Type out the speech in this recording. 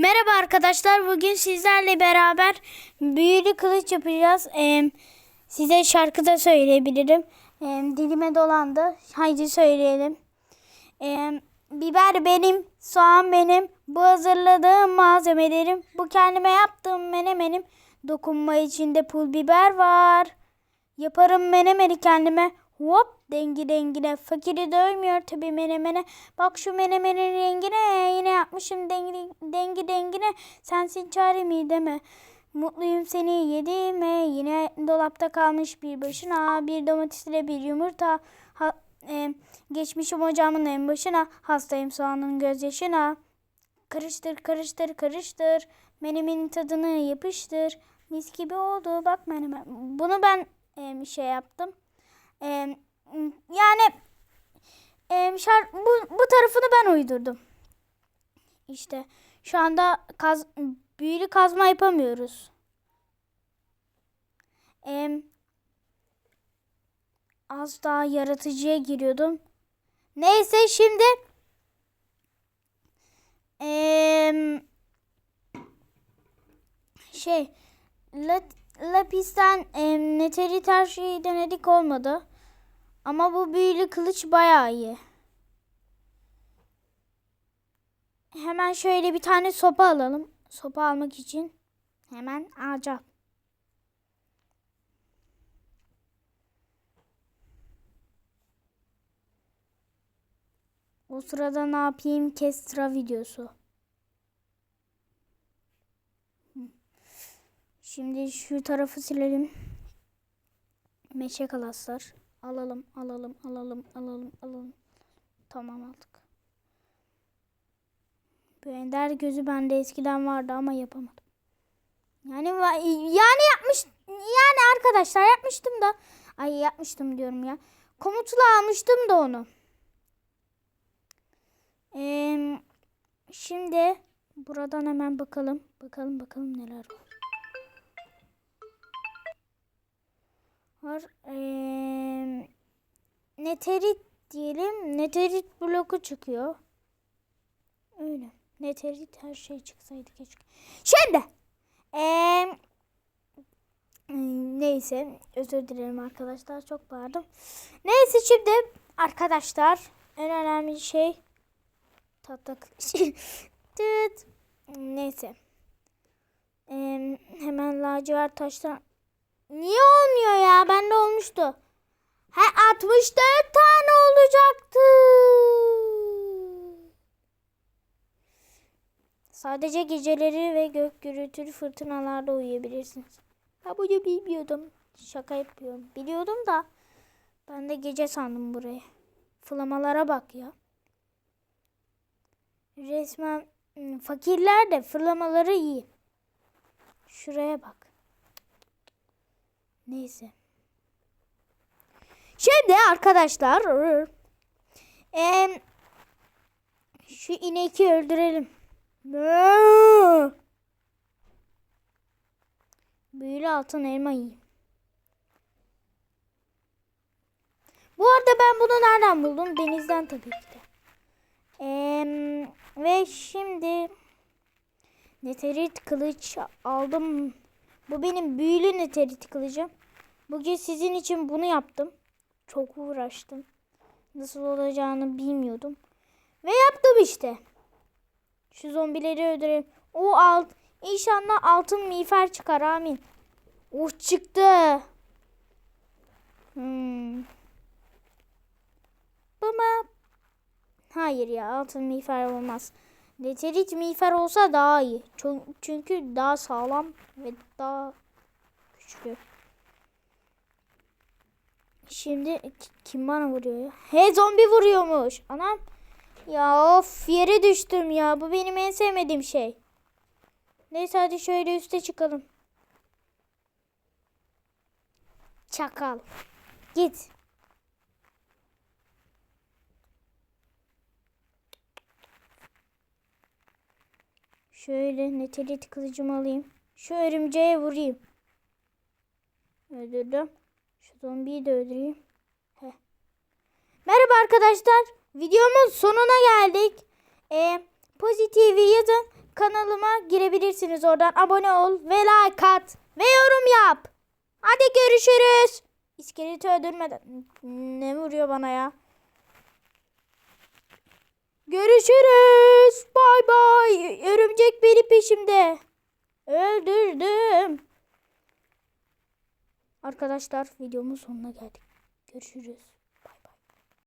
Merhaba arkadaşlar. Bugün sizlerle beraber büyülü kılıç yapacağız. Ee, size şarkı da söyleyebilirim. Ee, dilime dolandı. Haydi söyleyelim. Ee, biber benim, soğan benim. Bu hazırladığım malzemelerim. Bu kendime yaptığım menemenim. Dokunma içinde pul biber var. Yaparım menemeni kendime. Hop dengi dengine. Fakiri dövmüyor tabi menemene. Bak şu menemenin rengine. Yine yapmışım dengi, dengi dengine. Sensin çaremi deme. Mutluyum seni yediğime. Yine dolapta kalmış bir başına. Bir domatesle bir yumurta. Ha, e, geçmişim ocağımın en başına. Hastayım soğanın gözyaşına. Karıştır karıştır karıştır. Menemenin tadını yapıştır. Mis gibi oldu bak menemen. Bunu ben e, şey yaptım. E, yani e, şar, bu, bu tarafını ben uydurdum. İşte şu anda kaz, büyülü kazma yapamıyoruz. E, az daha yaratıcıya giriyordum. Neyse şimdi eee şey la, lapisten em, neterit her denedik olmadı. Ama bu büyülü kılıç bayağı iyi. Hemen şöyle bir tane sopa alalım. Sopa almak için hemen ağaca. O sırada ne yapayım? Kestra videosu. Şimdi şu tarafı silelim. Meşe kalaslar. Alalım, alalım, alalım, alalım, alalım. Tamam aldık. Bu ender gözü bende eskiden vardı ama yapamadım. Yani yani yapmış yani arkadaşlar yapmıştım da ay yapmıştım diyorum ya. Komutla almıştım da onu. Ee, şimdi buradan hemen bakalım. Bakalım bakalım neler var. var. Ee, neterit diyelim. Neterit bloku çıkıyor. Öyle. Neterit her şey çıksaydı keşke. Şimdi. Ee, neyse. Özür dilerim arkadaşlar. Çok bağırdım. Neyse şimdi arkadaşlar en önemli şey tatlı Tıt. Neyse. Ee, hemen lacivert taştan Niye olmuyor ya? Bende olmuştu. He 64 tane olacaktı. Sadece geceleri ve gök gürültülü fırtınalarda uyuyabilirsiniz. Ha bunu bilmiyordum. Şaka yapıyorum. Biliyordum da ben de gece sandım burayı. Flamalara bak ya. Resmen hmm, fakirler de fırlamaları iyi. Şuraya bak. Neyse. Şimdi arkadaşlar em, şu ineki öldürelim. Büyülü altın elma yiyeyim. Bu arada ben bunu nereden buldum? Denizden tabii ki de. Em, ve şimdi neterit kılıç aldım. Bu benim büyülü neterit kılıcım. Bugün sizin için bunu yaptım. Çok uğraştım. Nasıl olacağını bilmiyordum. Ve yaptım işte. Şu zombileri öldürelim. O alt. İnşallah altın miğfer çıkar amin. Oh çıktı. Hmm. Bama. Hayır ya altın miğfer olmaz. Neterit miğfer olsa daha iyi. Çünkü daha sağlam ve daha güçlü. Şimdi kim bana vuruyor ya? He zombi vuruyormuş. Anam. Ya of yere düştüm ya. Bu benim en sevmediğim şey. Neyse hadi şöyle üste çıkalım. Çakal. Git. Şöyle netelit kılıcımı alayım. Şu örümceğe vurayım. Öldürdüm. Şu zombiyi de öldüreyim. Heh. Merhaba arkadaşlar. Videomun sonuna geldik. Ee, Pozitiv'i yazın. Kanalıma girebilirsiniz oradan. Abone ol ve like at. Ve yorum yap. Hadi görüşürüz. İskeleti öldürmeden. Ne vuruyor bana ya? Görüşürüz. Bay bay. Örümcek beni peşimde. Öldürdüm. Arkadaşlar videomun sonuna geldik. Görüşürüz.